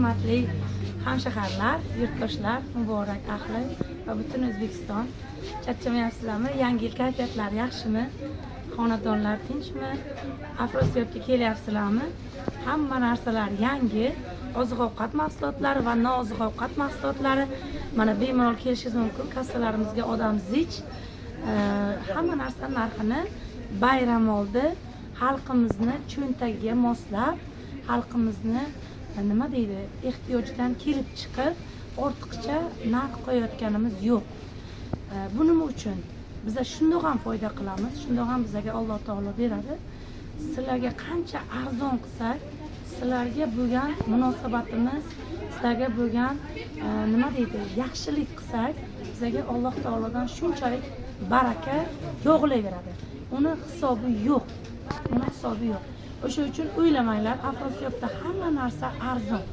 hurmatli hamshaharlar yurtdoshlar muborak ahli va butun o'zbekiston charchamayapsizlarmi? Yangi yil kayfiyatlari yaxshimi? Xonadonlar tinchmi? Afrosiyobga kelyapsizlarmi? Hamma narsalar yangi oziq ovqat mahsulotlari va nooziq ovqat mahsulotlari. Mana bemalol kelishingiz mumkin kassalarimizga odam zich. Hamma narsa narxini bayram oldi. Xalqimizni cho'ntagiga moslab xalqimizni nima deydi? Ehtiyojdan kelib chiqib ortiqcha narx qo'yayotganimiz yo'q. Bu nima uchun? Biza shundoq ham foyda qilamiz shundoq ham bizaga alloh taolo beradi. Sizlarga qancha arzon qilsak sizlarga bo'lgan munosabatimiz sizlarga bo'lgan e, nima deydi yaxshilik qilsak bizaga alloh taolodan shunchalik baraka yog'ilaveradi uni hisobi yo'q. Uni hisobi yo'q. O'sha uchun o'ylamanglar afrosiyobda hamma narsa arzon.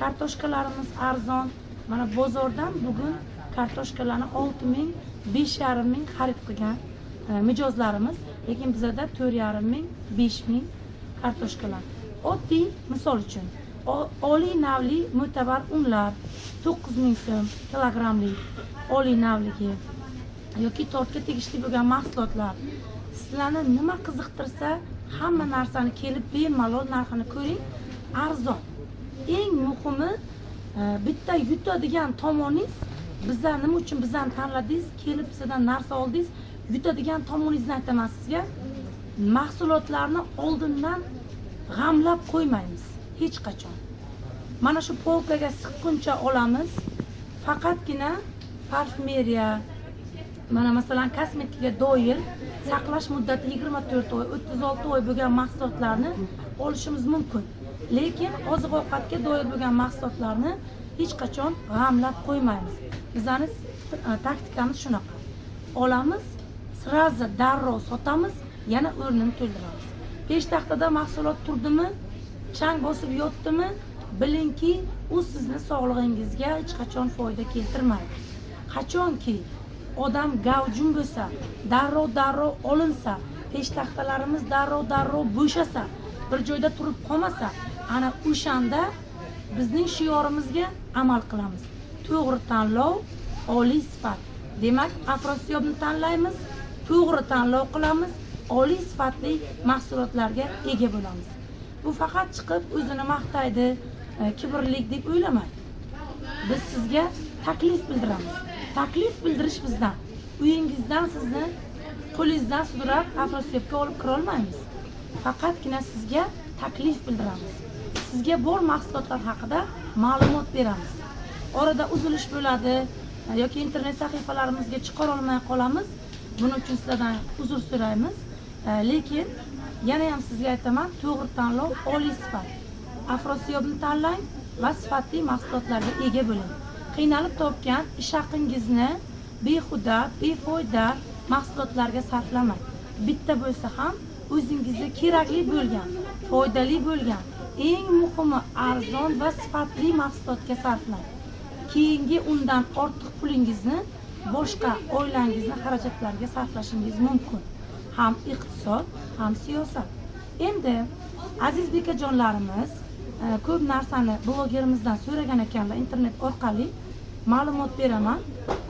Kartoshkalarimiz arzon. Mana bozordan bugun kartoshkalarni olti ming besh yarim ming xarid qilgan e, mijozlarimiz. Lekin bizada to'rt yarim ming besh ming kartoshkalar. Oddiy misol uchun oliy navli mo'tabar unlar to'qqiz ming so'm kilogrammli oliy navligi yoki tortga tegishli bo'lgan mahsulotlar sizlarni nima qiziqtirsa hamma narsani kelib bemalol narxini ko'ring. Arzon. Eng muhimi e, bitta yutadigan tomoningiz biza nima uchun bizani tanladingiz kelib sizdan narsa oldingiz yutadigan tomoningizni aytaman sizga. Mahsulotlarni oldindan g'amlab qo'ymaymiz hech qachon. Mana shu polkaga siqquncha olamiz. Faqatgina parfumeriya mana masalan kosmetikaga doir saqlash muddati yigirma to'rt oy o'ttiz olti oy bo'lgan mahsulotlarni olishimiz mumkin. Lekin oziq ovqatga doir bo'lgan mahsulotlarni hech qachon g'amlab qo'ymaymiz. Bizani e, taktikamiz shunaqa. Olamiz сразу darrov sotamiz yana o'rnini to'ldiramiz. Peshtaxtada mahsulot turdimi chang bosib yotdimi bilingki u sizni sog'lig'ingizga hech qachon foyda keltirmaydi. Qachonki odam gavjum bo'lsa darrov darrov olinsa peshtaxtalarimiz darrov darrov bo'shasa bir joyda turib qolmasa ana o'shanda bizning shiorimizga amal qilamiz. To'g'ri tanlov oliy sifat. Demak afrosiyobni tanlaymiz to'g'ri tanlov qilamiz oliy sifatli mahsulotlarga ega bo'lamiz. Bu faqat chiqib o'zini maqtaydi e, kibrlik deb o'ylamang. Biz sizga taklif bildiramiz. Taklif bildirish bizdan. Uyingizdan sizni qo'lingizdan sudrab afrosiyobga olib kirolmaymiz. Faqatgina sizga taklif bildiramiz. Sizga bor mahsulotlar haqida ma'lumot beramiz. Orada uzilish bo'ladi yoki internet sahifalarimizga chiqarolmay qolamiz. Buning uchun sizlardan uzr so'raymiz. E, lekin yana ham sizga aytaman to'g'ri tanlov oliy sifat. Afrosiyobni tanlang va sifatli mahsulotlarga ega bo'ling. Qiynalib topgan ish haqingizni behuda befoyda mahsulotlarga sarflamang. Bitta bo'lsa ham o'zingizga kerakli bo'lgan foydali bo'lgan eng muhimi arzon va sifatli mahsulotga sarflang. Keyingi undan ortiq pulingizni boshqa oilangizni xarajatlariga sarflashingiz mumkin. Ham iqtisod ham siyosat. Endi aziz bekajonlarimiz e, ko'p narsani blogerimizdan so'ragan ekanlar internet orqali ma'lumot beraman.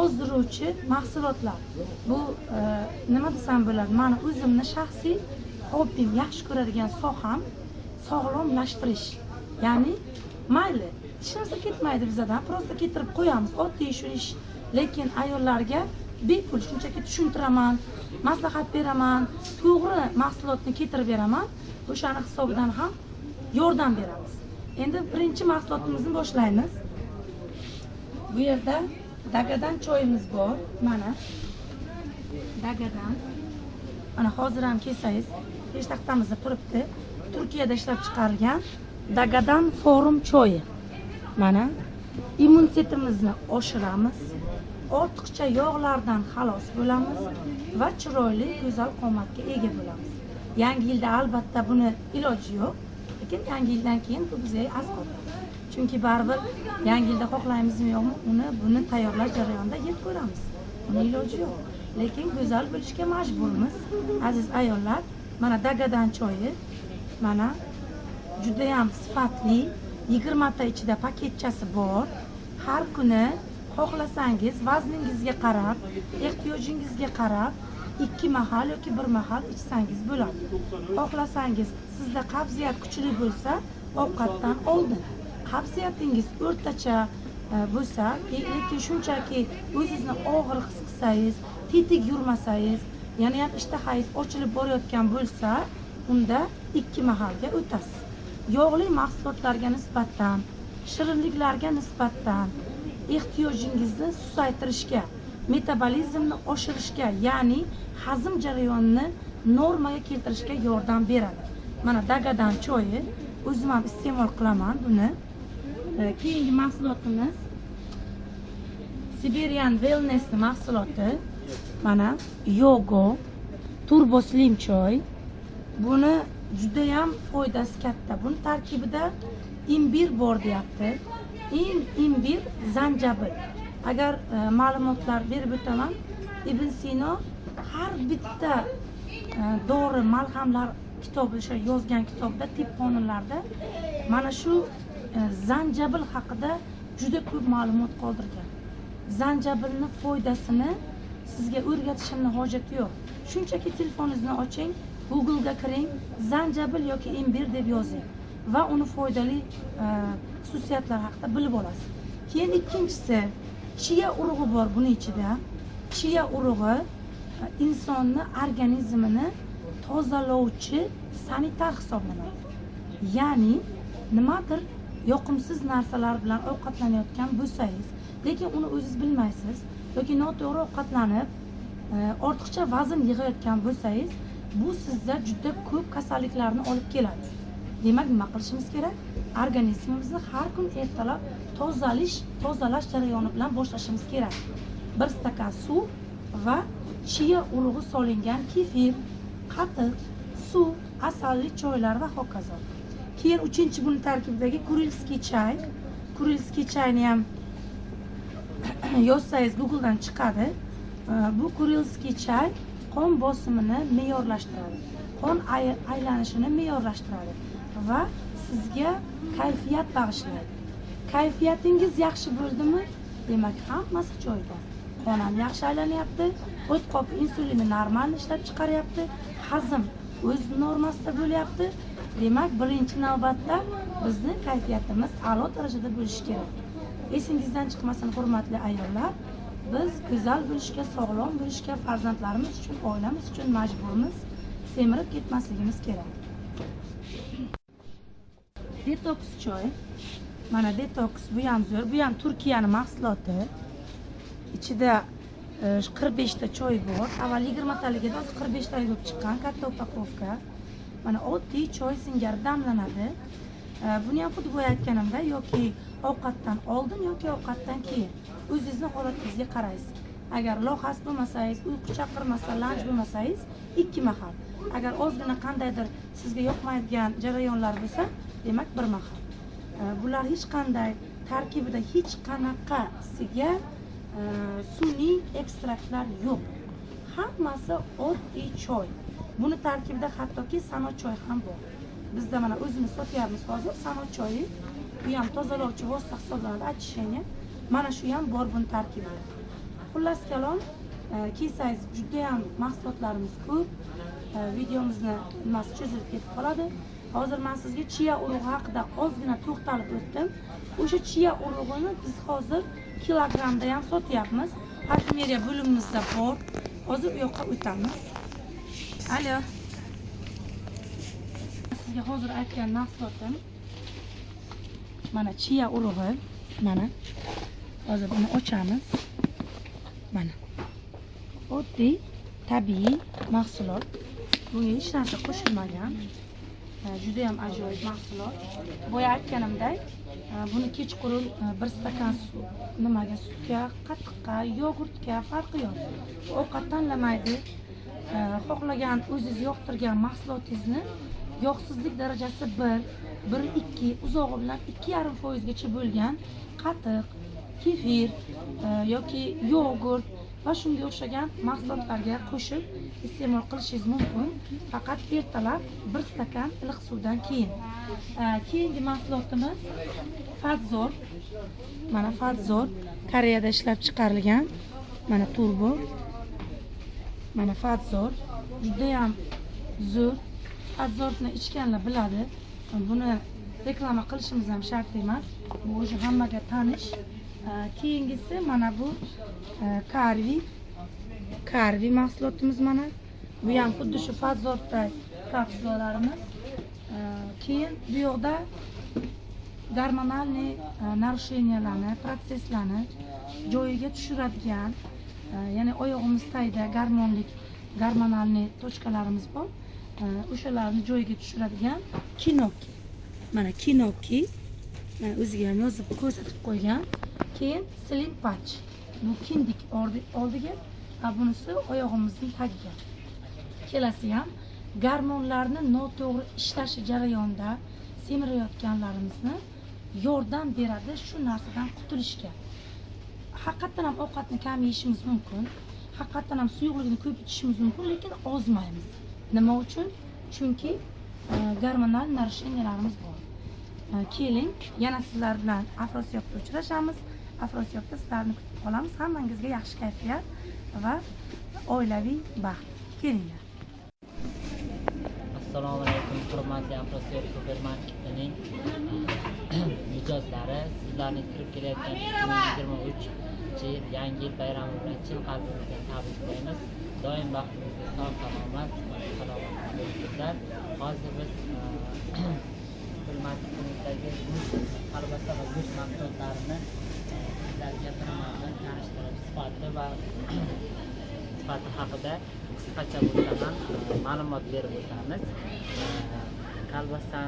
Ozdiruvchi mahsulotlar. Bu e, nima desam bo'ladi? Mani o'zimni shaxsiy hobbim yaxshi ko'radigan soham sog'lomlashtirish. Ya'ni mayli hech narsa ketmaydi bizadan просто keltirib qo'yamiz oddiy shu ish lekin ayollarga bepul shunchaki tushuntiraman maslahat beraman to'g'ri mahsulotni keltirib beraman. O'shani hisobidan ham yordam beramiz. Endi birinchi mahsulotimizni boshlaymiz. Bu yerda dagadan choyimiz bor mana. Dagadan. Mana hozir ham kelsangiz peshtaxtamizda turibdi turkiyada ishlab chiqarilgan dagadan forum choyi mana. İmmunitetimizni oshiramiz ortiqcha yog'lardan xalos bo'lamiz va chiroyli go'zal qomatga ega bo'lamiz. Yangi yilda albatta buni iloji yo'q lekin yangi yildan keyin bu bizga asqot chunki baribir yangi yilda xohlaymizmi yo'qmi uni buni tayyorlash jarayonida yeb ko'ramiz buni iloji yo'q lekin go'zal bo'lishga majburmiz aziz ayollar mana dagadan choyi mana judayam sifatli yigirmata ichida paketchasi bor. Har kuni xohlasangiz vazningizga qarab ehtiyojingizga qarab ikki mahal yoki bir mahal ichsangiz bo'ladi xohlasangiz sizda qabziyat kuchli bo'lsa ovqatdan oldin qabziyatingiz o'rtacha e, bo'lsa e- lekin shunchaki o'zingizni og'ir his qilsangiz tetik yurmasangiz yana ham ishtahangiz ochilib borayotgan bo'lsa unda ikki mahalga o'tasiz. Yog'li mahsulotlarga nisbatan shirinliklarga nisbatan ehtiyojingizni susaytirishga metabolizmni oshirishga ya'ni hazm jarayonini normaga keltirishga yordam beradi. Mana dagadan choyi o'zim ham iste'mol qilaman buni keyingi mahsulotimiz siberian wellness mahsuloti mana yogo turbo slim choy. Buni judayam foydasi katta buni tarkibida imbir bor deyapti in imbir zanjabil agar e, ma'lumotlar berib o'taman ibn sino har bitta e, dori malhamlar kitobi o'sha yozgan kitobda tib qonunlarda mana shu zanjabil haqida juda ko'p ma'lumot qoldirgan zanjabilni foydasini sizga o'rgatishimni hojati yo'q. Shunchaki telefoningizni oching googlega kiring zanjabil yoki imbir deb yozing va uni foydali e, xususiyatlari haqida bilib olasiz. Keyin ikkinchisi chiya urug'i bor buni ichida. Chiya urug'i e, insonni organizmini tozalovchi sanitar hisoblanadi. Ya'ni nimadir yoqimsiz narsalar bilan ovqatlanayotgan bo'lsangiz lekin uni o'zingiz bilmaysiz yoki noto'g'ri ovqatlanib e, ortiqcha vazn yig'ayotgan bo'lsangiz bu sizda juda ko'p kasalliklarni olib keladi. Demak nima qilishimiz kerak? Organizmimizni har kun ertalab tozalash tozalash jarayoni bilan boshlashimiz kerak. Bir stakan suv va chiya urug'i solingan kefir qatiq suv asalli choylar va hokazo. Uchinchi buni tarkibidagi kurilskiy chay kurilskiy chayni ham yozsangiz googledan chiqadi Ee, bu kurilskiy chay qon bosimini me'yorlashtiradi qon ay- aylanishini me'yorlashtiradi va sizga kayfiyat bag'ishlaydi kayfiyatingiz yaxshi bo'ldimi? Demak hammasi joyida. Qon ham yaxshi aylanyapti o't qop insulini normal ishlab chiqaryapti. Hazm o'z normasida bo'lyapti demak birinchi navbatda bizni kayfiyatimiz a'lo darajada bo'lishi kerak. Esingizdan chiqmasin hurmatli ayollar biz go'zal bo'lishga sog'lom bo'lishga farzandlarimiz uchun oilamiz uchun majburmiz. Semirib ketmasligimiz kerak. Detoks choy. Mana detoks bu ham zo'r bu ham turkiyani mahsuloti. İchida qirq beshta choy bor avval yigirmatalik hozir qirq beshtalik bo'lib chiqqan katta upakovka mana oddiy choy singari damlanadi buni ham xuddi boya aytganimda yoki ovqatdan oldin yoki ovqatdan keyin o'zingizni holatingizga qaraysiz agar lohas bo'lmasangiz uyqu chaqirmasa lanj bo'lmasangiz ikki mahal agar ozgina qandaydir sizga yoqmaydigan jarayonlar bo'lsa demak bir mahal bular hech qanday tarkibida hech qanaqa sigar sun'iy ekstraktlar yo'q. Hammasi oddiy choy. Buni tarkibida hattoki sanoat choy ham bor. Bizda mana o'zimiz sotyapmiz hozir sanoat choyi. Bu ham tozalovchi vosita hisoblanadi очищение mana shu ham bor buni tarkibida. Xullas kalom e, kelsangiz judayam mahsulotlarimiz ko'p. E, videomizni nimasi cho'zilib ketib qoladi. Hozir man sizga chiya urug'i haqida ozgina to'xtalib o'tdim. O'sha chiya urug'ini biz hozir kilogrammda ham sotyapmiz parfumeriya bo'limimizda bor hozir u yoqqa o'tamiz alo. Sizga hozir aytgan mahsulotim mana chiya urug'i mana. Hozir buni ochamiz mana. Oddiy tabiiy mahsulot. Bunga hech narsa qo'shilmagan judayam ajoyib mahsulot. Boya aytganimdek e, buni kechqurun e, bir stakan suv nimaga sutga qatiqqa yogurtga farqi yo'q. Ovqat tanlamaydi. E, xohlagan o'zingiz yoqtirgan mahsulotingizni yog'sizlik darajasi bir bir ikki uzog'i bilan ikki yarim foizgacha bo'lgan qatiq kefir yoki yogurt va shunga o'xshagan mahsulotlarga qo'shib iste'mol qilishingiz mumkin. Faqat ertalab bir stakan iliq suvdan keyin. Keyingi mahsulotimiz fadzor mana fadzor koreyada ishlab chiqarilgan. Mana turbo. Mana fadzor judayam zo'r. Fadzorni ichganlar biladi. Buni reklama qilishimiz ham shart emas. Bu уже hammaga tanish. Keyingisi mana bu karvi Karvi mahsulotimiz mana. Bu ham xuddi shu fazortda kapsulalarimiz. Ee, keyin bu yoqda gormonalniy e, narusheniyalarni, protsesslarni joyiga tushiradigan, e, ya'ni oyog'imizdagida gormonlik, gormonalniy tochkalarimiz bor. E, o'shalarni joyiga tushiradigan kinoki. Mana kinoki o'ziga ham yozib ko'rsatib qo'ygan. Slim patch. Bu kindik oldiga a bunisi oyog'imizning tagiga ikkalasi ham gormonlarni noto'g'ri ishlashi jarayonida semirayotganlarimizni yordam beradi shu narsadan qutulishga haqiqatdan ham ovqatni kam yeyishimiz mumkin. Haqiqatdan ham suyuqlikni ko'p ichishimiz mumkin lekin ozmaymiz. Nima uchun? Chunki e, gormonal narasheniyalarimiz bor. E, keling yana sizlar bilan afrosiyobda uchrashamiz. Afrosiyobda sizlarni kutib qolamiz. Hammangizga yaxshi kayfiyat va oilaviy baxt. Kelinglar. Assalomu alaykum hurmatli afrosiyob supermarketining mijozlari. Sizlarni kirib kelayotgan ikki ming yigirma uchinchi yil yangi yil bayrami bilan chin qalbimizdan tabriklaymiz doim baxtimizga sog' salomat salomat bo'linglar hozir biz e, supermarketimizdagi qalbasa va go'sht mahsulotlarini sizlarga tomonidan bir tanishtirib sifati va sifati haqida qisqacha bo'lsa ham e, ma'lumot berib o'tamiz. E, Kolbasa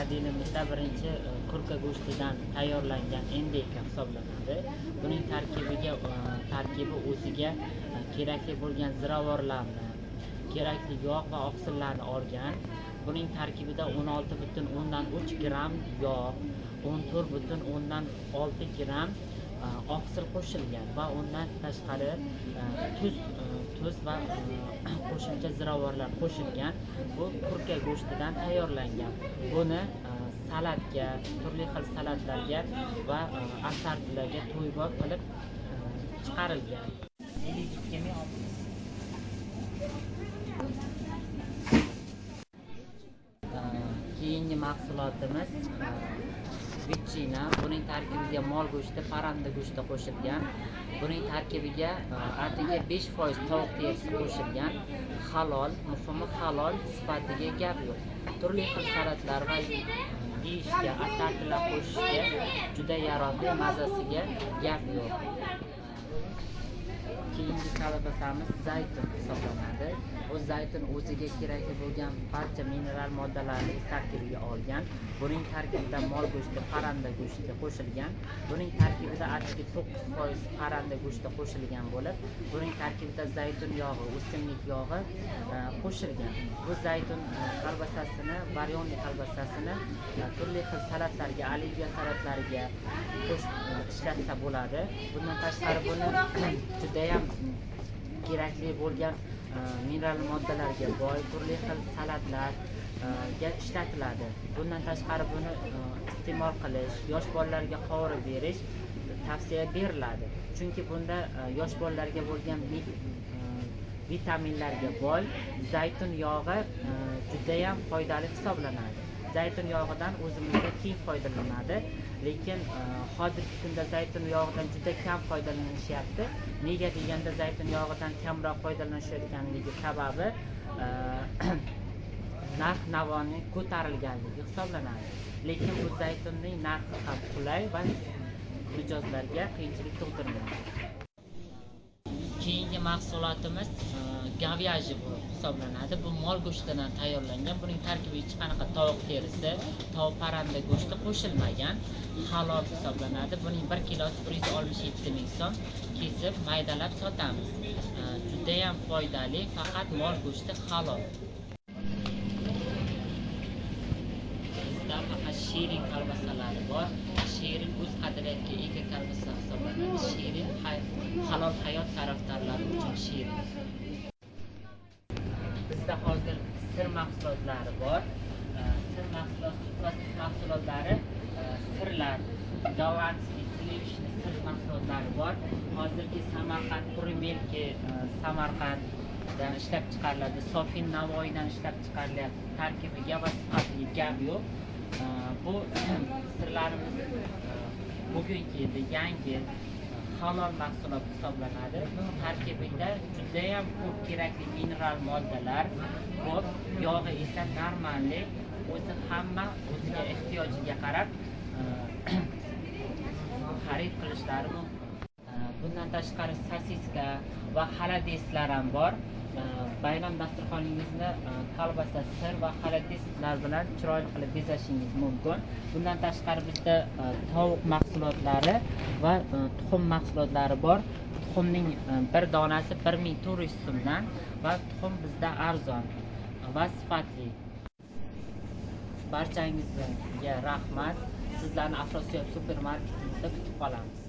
adinimizda birinchi e, kurka go'shtidan tayyorlangan endeka hisoblanadi. Buning tarkibiga tarkibi o'ziga kerakli bo'lgan ziravorlarni kerakli yog' va oqsillarni olgan. Buning tarkibida 16 butun o'ndan uch gramm yog' 14 butun o'ndan olti gramm E, oqsil qo'shilgan va undan tashqari e, tuz e, tuz va qo'shimcha ziravorlar qo'shilgan. Bu kurka go'shtidan tayyorlangan. Buni salatga turli xil salatlarga va asarlarga asortilarga qilib chiqarilgan. Keyingi mahsulotimiz e, vichina buning tarkibiga mol go'shti parranda go'shti qo'shilgan. Buning tarkibiga e, atigi besh 5 foiz tovuq terisi qo'shilgan halol muhimi halol sifatiga gap yo'q. Turli xil salatlar va yeyishga asortilar qo'shishga juda yaroqli mazasiga gap yo'q. Keyingi kolbasamiz zaytun hisoblanadi. Bu zaytun o'ziga kerakli bo'lgan barcha mineral moddalarni o'z tarkibiga olgan buning tarkibida mol go'shti parranda go'shti qo'shilgan buning tarkibida atigi to'qqiz foiz parranda go'shti qo'shilgan bo'lib buning tarkibida zaytun yog'i o'simlik yog'i e, qo'shilgan. Bu zaytun e, qalbasasini kolbasasini baryonli kolbasasini e, turli xil salatlarga oливье salatlariga qo'shib ishlatsa bo'ladi. Bundan tashqari buni judayam kerakli bo'lgan e, mineral moddalarga boy turli xil salatlarga e, ishlatiladi. Bundan tashqari buni e, iste'mol qilish yosh bolalarga qovurib berish tavsiya beriladi. Chunki bunda yosh bolalarga bo'lgan vitaminlarga boy zaytun yog'i judayam foydali hisoblanadi. Zaytun yog'idan o'zimizda keng foydalanadi. Lekin e, hozirgi kunda zaytun yog'idan juda kam foydalanishyapti. Nega deganda zaytun yog'idan kamroq foydalanishayotganligi sababi e, narx navoning ko'tarilganligi hisoblanadi. Lekin bu zaytunning narxi ham qulay va mijozlarga qiyinchilik tug'dirmaydi. Keyingi mahsulotimiz e, gavyaji bo'lib hisoblanadi. Bu mol go'shtidan tayyorlangan. Buning tarkibiga hech qanaqa tovuq terisi tovuq parranda go'shti qo'shilmagan. Halol hisoblanadi. Buning bir kilosi bir yuz oltmish yetti ming so'm kesib maydalab sotamiz. E, judayam foydali faqat mol go'shti halol. Bizda faqat shirin kolbasalari bor. Shirin o'z qadriyatiga ega kolbasa hisoblanadi. Shirin halol hayot tarafdorlari uchun shirin bizda hozir sir mahsulotlari bor. Sir mahsulotlari sirlar gollandskiy sливочный sir mahsulotlari bor. Hozirgi samarqand kurumelki samarqanddan ishlab chiqariladi. Sofin navoiydan ishlab chiqarilyapti. Tarkibiga va sifatiga gap yo'q. Bu sirlarimiz bugungi yangi halol mahsulot hisoblanadi. Tarkibida judayam ko'p kerakli mineral moddalar ko'p yog'i esa normalniy o'zi hamma o'ziga ehtiyojiga qarab eh, xarid qilishlari mumkin. Eh, bundan tashqari sosiska va xaladeslar ham bor. Э, bayram dasturxoningizni э, kolbasa sir va xaladeslar bilan chiroyli qilib bezashingiz mumkin. Bundan tashqari bizda e, tovuq mahsulotlari va e, tuxum mahsulotlari bor. Tuxumning e, bir donasi bir ming to'rt yuz so'mdan va tuxum bizda arzon va sifatli. Barchangizga rahmat. Sizlarni afrosiyob supermarketimizda kutib qolamiz.